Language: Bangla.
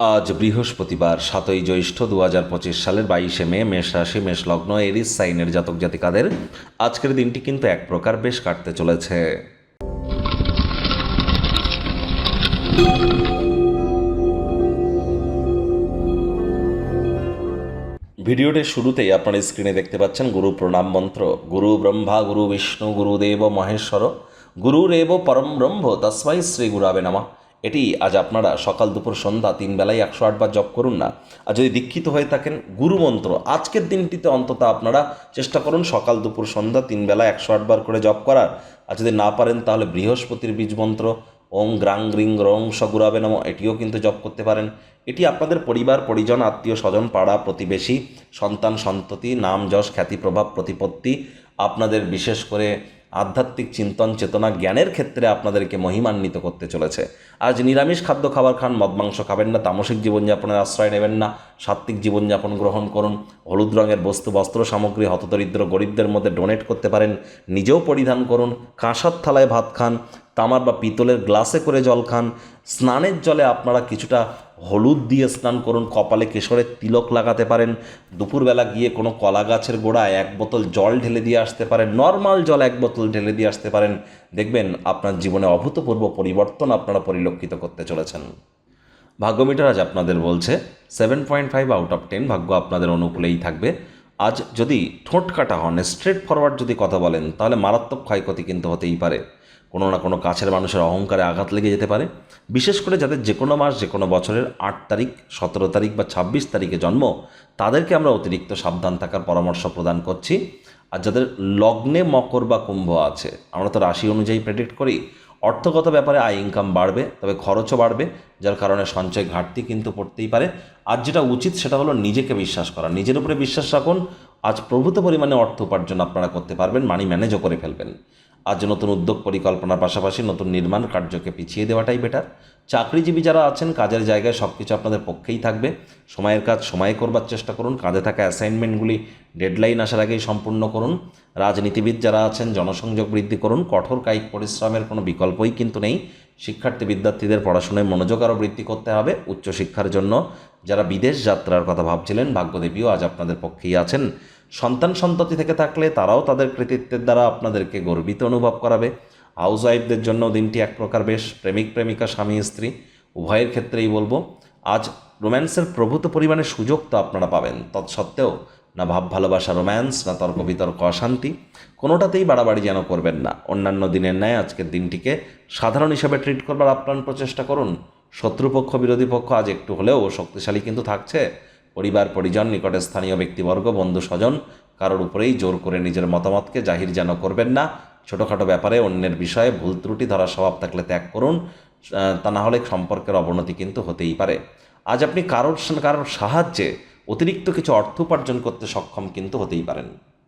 আজ বৃহস্পতিবার, সাতই জ্যৈষ্ঠ দু হাজার পঁচিশ সালের বাইশে মে, মেষ রাশি, মেষ লগ্ন, এরিস সাইনের জাতক জাতিকাদের আজকের দিনটি কিন্তু এক প্রকার বেশ কাটতে চলেছে। ভিডিওটির শুরুতেই আপনারা স্ক্রিনে দেখতে পাচ্ছেন গুরু প্রণাম মন্ত্র। গুরু ব্রহ্মা, গুরু বিষ্ণু গুরুদেব মহেশ্বর গুরুরেব পরম ব্রহ্ম তস্মাই শ্রী গুরাবে নামা। এটি আজ আপনারা সকাল দুপুর সন্ধ্যা তিন বেলায় একশো আটবার জপ করুন না। আর যদি দীক্ষিত হয়ে থাকেন, গুরু মন্ত্র, আজকের দিনটিতে অন্তত আপনারা চেষ্টা করুন সকাল দুপুর সন্ধ্যা তিন বেলা একশো আটবার করে জপ করার। আর যদি না পারেন, তাহলে বৃহস্পতির বীজ মন্ত্র, ওং গ্রাং গ্রিং রং সগুরাবে নম, এটিও কিন্তু জপ করতে পারেন। এটি আপনাদের পরিবার, পরিজন, আত্মীয় স্বজন, পাড়া, প্রতিবেশী, সন্তান, সন্ততি, নাম, যশ, খ্যাতি, প্রভাব, প্রতিপত্তি, আপনাদের বিশেষ করে আধ্যাত্মিক চিন্তন চেতনা জ্ঞানের ক্ষেত্রে আপনাদেরকে মহিমান্বিত করতে চলেছে। আজ নিরামিষ খাদ্য খাবার খান, মদ, মাংস খাবেন না, তামসিক জীবনযাপনের আশ্রয় নেবেন না, সাত্ত্বিক জীবনযাপন গ্রহণ করুন, হলুদ রঙের বস্তু, বস্ত্র সামগ্রী, হতদরিদ্র গরিবদের মধ্যে ডোনেট করতে পারেন, নিজেও পরিধান করুন, কাঁসার থালায় ভাত খান তামার বা পিতলের গ্লাসে করে জল খান। স্নানের জলে আপনারা কিছুটা হলুদ দিয়ে স্নান করুন, কপালে কেশরের তিলক লাগাতে পারেন। দুপুরবেলা গিয়ে কোনো কলা গাছের গোড়ায় এক বোতল জল ঢেলে দিয়ে আসতে পারেন, নর্মাল জল এক বোতল ঢেলে দিয়ে আসতে পারেন। দেখবেন আপনার জীবনে অভূতপূর্ব পরিবর্তন আপনারা পরিলক্ষিত করতে চলেছেন। ভাগ্যমিটার আজ আপনাদের বলছে seven point five out of ten ভাগ্য আপনাদের অনুকূলেই থাকবে। আজ যদি ঠোঁট কাটা হন স্ট্রেট ফরওয়ার্ড যদি কথা বলেন, তাহলে মারাত্মক ক্ষয়ক্ষতি কিন্তু হতেই পারে। কোনো না কোনো কাছের মানুষের অহংকারে আঘাত লেগে যেতে পারে। বিশেষ করে যাদের যে কোনো মাস যে কোনো বছরের আট তারিখ, সতেরো তারিখ বা ছাব্বিশ তারিখে জন্ম, তাদেরকে আমরা অতিরিক্ত সাবধান থাকার পরামর্শ প্রদান করছি। আর যাদের লগ্নে মকর বা কুম্ভ আছে, আমরা তো রাশি অনুযায়ী প্রেডিক্ট করি, অর্থগত ব্যাপারে আয় ইনকাম বাড়বে, তবে খরচও বাড়বে, যার কারণে সঞ্চয় ঘাটতি কিন্তু পড়তেই পারে। আর যেটা উচিত সেটা হলো নিজেকে বিশ্বাস করা, নিজের উপরে বিশ্বাস রাখুন। আজ প্রভূত পরিমাণে অর্থ উপার্জন আপনারা করতে পারবেন মানি ম্যানেজও করে ফেলবেন। আজ নতুন উদ্যোগ পরিকল্পনার পাশাপাশি নতুন নির্মাণ কার্যকে পিছিয়ে দেওয়াটাই বেটার চাকরিজীবী যারা আছেন, কাজের জায়গায় সব কিছু আপনাদের পক্ষেই থাকবে। সময়ের কাজ সময়ে করবার চেষ্টা করুন, কাঁধে থাকা অ্যাসাইনমেন্টগুলি ডেডলাইন আসার আগেই সম্পূর্ণ করুন। রাজনীতিবিদ যারা আছেন, জনসংযোগ বৃদ্ধি করুন। কঠোর কায়িক পরিশ্রমের কোনো বিকল্পই কিন্তু নেই। শিক্ষার্থী বিদ্যার্থীদের পড়াশোনায় মনোযোগ আরও বৃদ্ধি করতে হবে উচ্চশিক্ষার জন্য। যারা বিদেশ যাত্রার কথা ভাবছিলেন, ভাগ্যদেবীও আজ আপনাদের পক্ষেই আছেন। সন্তান সন্ততি থেকে থাকলে তারাও তাদের কৃতিত্বের দ্বারা আপনাদেরকে গর্বিত অনুভব করাবে। হাউস ওয়াইফদের জন্য দিনটি এক প্রকার বেশ প্রেমিক, প্রেমিকা, স্বামী, স্ত্রী, উভয়ের ক্ষেত্রেই বলব। আজ রোম্যান্সের প্রভূত পরিমাণে সুযোগ তো আপনারা পাবেন। তৎসত্ত্বেও না ভাব, ভালোবাসা, রোম্যান্স, না তর্ক, বিতর্ক, অশান্তি, কোনোটাতেই বাড়াবাড়ি যেন করবেন না। অন্যান্য দিনের ন্যায় আজকের দিনটিকে সাধারণ হিসাবে ট্রিট করবার আপ্রাণ প্রচেষ্টা করুন। শত্রুপক্ষ, বিরোধী পক্ষ আজ একটু হলেও শক্তিশালী কিন্তু থাকছে। পরিবার, পরিজন, নিকটে স্থানীয় ব্যক্তিবর্গ, বন্ধু, স্বজন, কারোর উপরেই জোর করে নিজের মতামতকে জাহির যেন করবেন না। ছোটোখাটো ব্যাপারে অন্যের বিষয়ে ভুল ত্রুটি ধরার স্বভাব থাকলে ত্যাগ করুন। তা না হলে সম্পর্কের অবনতি কিন্তু হতেই পারে। আজ আপনি কারোর কারোর সাহায্যে অতিরিক্ত কিছু অর্থ উপার্জন করতে সক্ষম কিন্তু হতেই পারেন।